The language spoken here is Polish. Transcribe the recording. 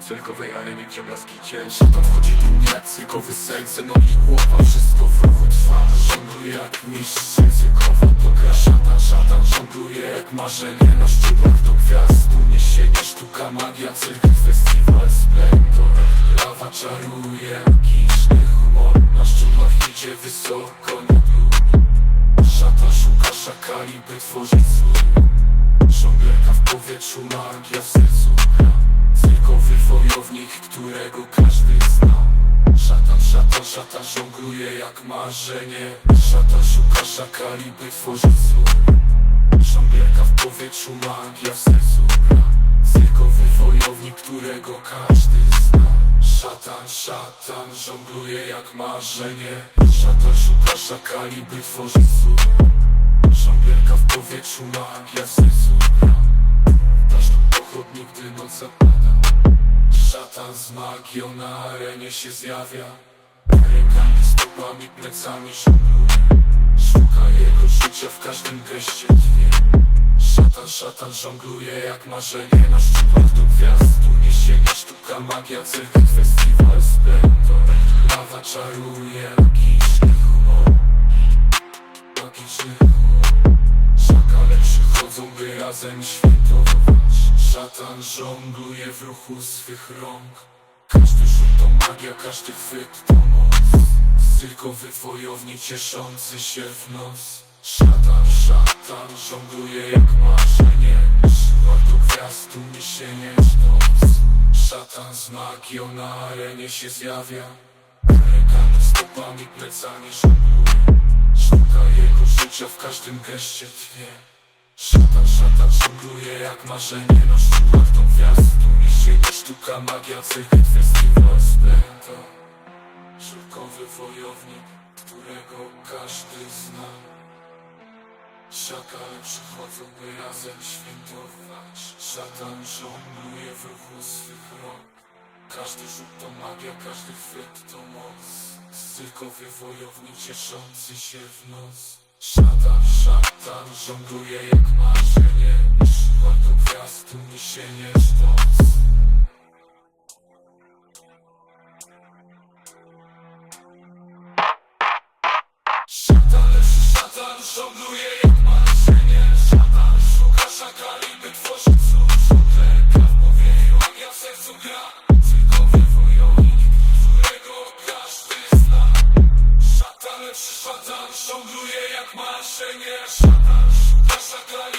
Cyrkowej arenie gdzie blaski cień Szatan wchodzi tu nie Cyrkowy serce, nogi, głowa Wszystko w ruchu trwa. Żongluje jak mistrz Cyrkowa to Szatan, szatan żongluje jak marzenie. Na szczuplach do gwiazd Tu nie siedzi sztuka, magia, cyrk, festiwal, splendor. Lawa czaruje, magiczny humor. Na szczuplach idzie wysoko, nie dół Szatan szuka szakali, by tworzyć zły marzenie. Szatan szuka szakali, by tworzyć zło. W powietrzu, magia w sercu. Gra Cyrkowy wojownik, którego każdy zna. Szatan, szatan żongluje jak marzenie. Szatan szuka szakali, by tworzyć zło. W powietrzu, magia w sercu. Gra Deszcz pochodni, gdy noc zapada Szatan z magią na arenie się zjawia Stopami, plecami żongluje Szuka jego życia w każdym geście dnie. Szatan, szatan żongluje jak marzenie. Na szczytach do gwiazd Tu nie sięga sztuka, magia, cyrk, festiwal, splendor Lawa czaruje, magiczny humor. Magiczny humor. Szakale przychodzą, by razem świętować. Szatan żongluje w ruchu swych rąk. Każdy rzut to magia, każdy chwyt to moc Cyrkowy wojownik cieszący się w nos. Szatan, szatan żongluje jak marzenie. Siła do gwiazd, tu niesienie noc Szatan z magią na arenie się zjawia. Rękami, stopami, plecami żongluje. Sztuka jego życia w każdym geście tnie. Szatan, szatan żongluje jak marzenie. Na szczytach do gwiazd Tu sięga sztuka, magia, cyrk, festiwal, splendor Wojownik, którego każdy zna. Szakale przychodzą, by razem świętować. Szatan żongluje w ruchu swych rąk. Każdy rzut to magia, każdy chwyt to moc. Cyrkowy wojownik cieszący się w noc. Szatan, szatan żongluje jak marzenie. Do gwiazd, tu niesienie sztos Szatan